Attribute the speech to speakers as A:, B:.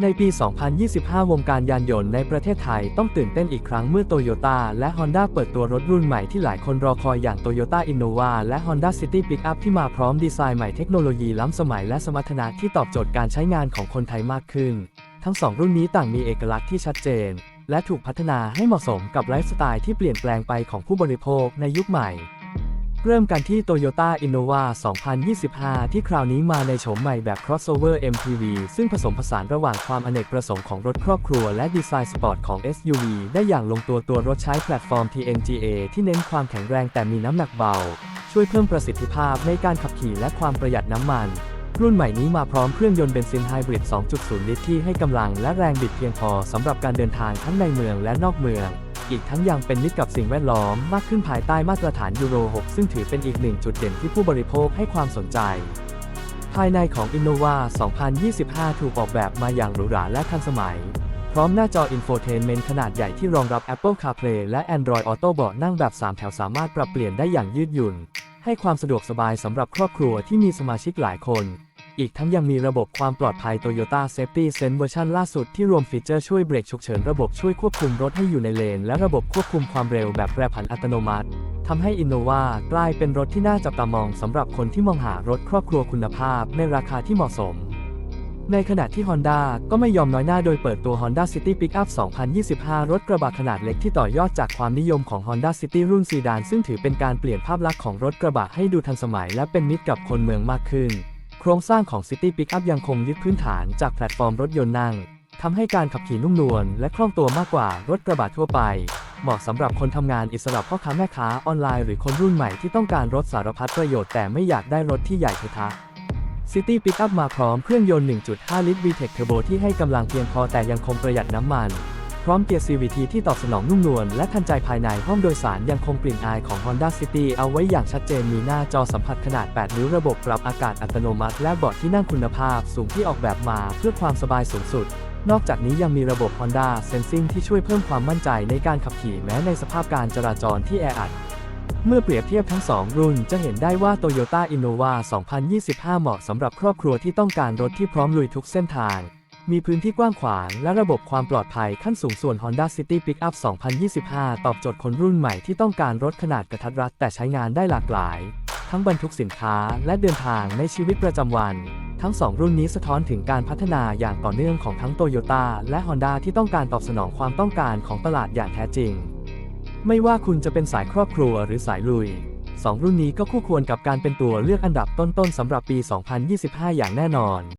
A: ในปี 2025 วงการยานยนต์ในประเทศไทยต้องตื่นเต้นอีกครั้งเมื่อโตโยต้าและ Honda เปิดตัวรถรุ่นใหม่ที่หลายคนรอคอยอย่าง Toyota Innova และ Honda City Pickup ที่มาพร้อมดีไซน์ใหม่เทคโนโลยีล้ำสมัยและสมรรถนะที่ตอบโจทย์การใช้งานของคนไทยมากขึ้น ทั้งสองรุ่นนี้ต่างมีเอกลักษณ์ที่ชัดเจน และถูกพัฒนาให้เหมาะสมกับไลฟ์สไตล์ที่เปลี่ยนแปลงไปของผู้บริโภคในยุคใหม่ เริ่มกันที่ Toyota Innova 2025 ที่คราวนี้มาในโฉมใหม่แบบ crossover MPV ซึ่งผสมผสานระหว่างความอเนกประสงค์ของรถครอบครัวและดีไซน์สปอร์ตของ SUV ได้อย่างลงตัวตัวรถใช้แพลตฟอร์ม TNGA ที่เน้นความแข็งแรงแต่มีน้ำหนักเบา ช่วยเพิ่มประสิทธิภาพในการขับขี่และความประหยัดน้ำมัน รุ่นใหม่นี้มาพร้อมเครื่องยนต์เบนซินไฮบริด 2.0 ลิตรที่ให้กำลังและแรงบิดเพียงพอสำหรับการเดินทางทั้งในเมืองและนอกเมือง อีกทั้งยังเป็นมิตรกับสิ่งแวดล้อมมากขึ้นภายใต้มาตรฐานยูโร 6 ซึ่งถือเป็นอีกหนึ่งจุดเด่นที่ผู้บริโภคให้ความสนใจ ภายในของ Innova 2025 ถูกออกแบบมาอย่างหรูหราและทันสมัย พร้อมหน้าจออินโฟเทนเมนต์ขนาดใหญ่ที่รองรับ Apple CarPlay และ Android Auto เบาะนั่งแบบ 3 แถวสามารถปรับเปลี่ยนได้อย่างยืดหยุ่น ให้ความสะดวกสบายสำหรับครอบครัวที่มีสมาชิกหลายคน อีกทั้งยังมีระบบความปลอดภัย Toyota Safety Sense เวอร์ชันล่าสุดที่รวมฟีเจอร์ช่วยเบรกฉุกเฉินระบบช่วยควบคุมรถให้อยู่ในเลน และระบบควบคุมความเร็วแบบแปรผันอัตโนมัติทำให้ Innova กลายเป็นรถที่น่าจับตามองสำหรับคนที่มองหารถครอบครัวคุณภาพในราคาที่เหมาะสม ในขณะที่ Honda ก็ไม่ยอมน้อยหน้าโดยเปิดตัว Honda City Pickup 2025 รถกระบะขนาดเล็กที่ต่อยอดจากความนิยมของ Honda City รุ่นซีดานซึ่งถือเป็นการเปลี่ยนภาพลักษณ์ของรถกระบะให้ดูทันสมัย และเป็นมิตรกับคนเมืองมากขึ้น โครงสร้างของ City Pickup ยังคงยึดพื้นฐานจากแพลตฟอร์มรถยนต์นั่งทำให้การขับขี่นุ่มนวลและคล่องตัวมากกว่ารถกระบะทั่วไป เหมาะสำหรับคนทำงานอิสระพ่อค้าแม่ค้าออนไลน์หรือคนรุ่นใหม่ที่ต้องการรถสารพัดประโยชน์แต่ไม่อยากได้รถที่ใหญ่เททะ City Pickup มาพร้อมเครื่องยนต์ 1.5 ลิตร VTEC Turbo ที่ให้กำลังเพียงพอแต่ยังคงประหยัดน้ำมัน พร้อมเกียร์ CVT ที่ตอบสนองนุ่มนวลและทันใจภายในห้องโดยสารยังคงกลิ่นอายของ Honda City เอาไว้อย่างชัดเจนมีหน้าจอสัมผัสขนาด 8 นิ้วระบบปรับอากาศอัตโนมัติ และเบาะที่นั่งคุณภาพสูงที่ออกแบบมาเพื่อความสบายสูงสุด นอกจากนี้ยังมีระบบ Honda Sensing ที่ช่วยเพิ่มความมั่นใจในการขับขี่แม้ในสภาพการจราจรที่แออัดเมื่อเปรียบเทียบทั้ง 2 รุ่นจะเห็นได้ว่า Toyota Innova 2025 เหมาะสำหรับครอบครัวที่ต้องการรถที่พร้อมลุยทุกเส้นทาง มีพื้นที่กว้างขวางและระบบความปลอดภัยขั้นสูงส่วน Honda City Pickup 2025 ตอบโจทย์คนรุ่นใหม่ที่ต้องการรถขนาดกระทัดรัดแต่ใช้งานได้หลากหลาย ทั้งบรรทุกสินค้าและเดินทางในชีวิตประจำวัน ทั้ง 2 รุ่นนี้สะท้อนถึงการพัฒนาอย่างต่อเนื่องของทั้ง Toyota และ Honda ที่ต้องการตอบสนองความต้องการของตลาดอย่างแท้จริง ไม่ว่าคุณจะเป็นสายครอบครัวหรือสายลุย 2 รุ่นนี้ก็คู่ควรกับการเป็นตัวเลือกอันดับต้นๆสำหรับปี 2025 อย่างแน่นอน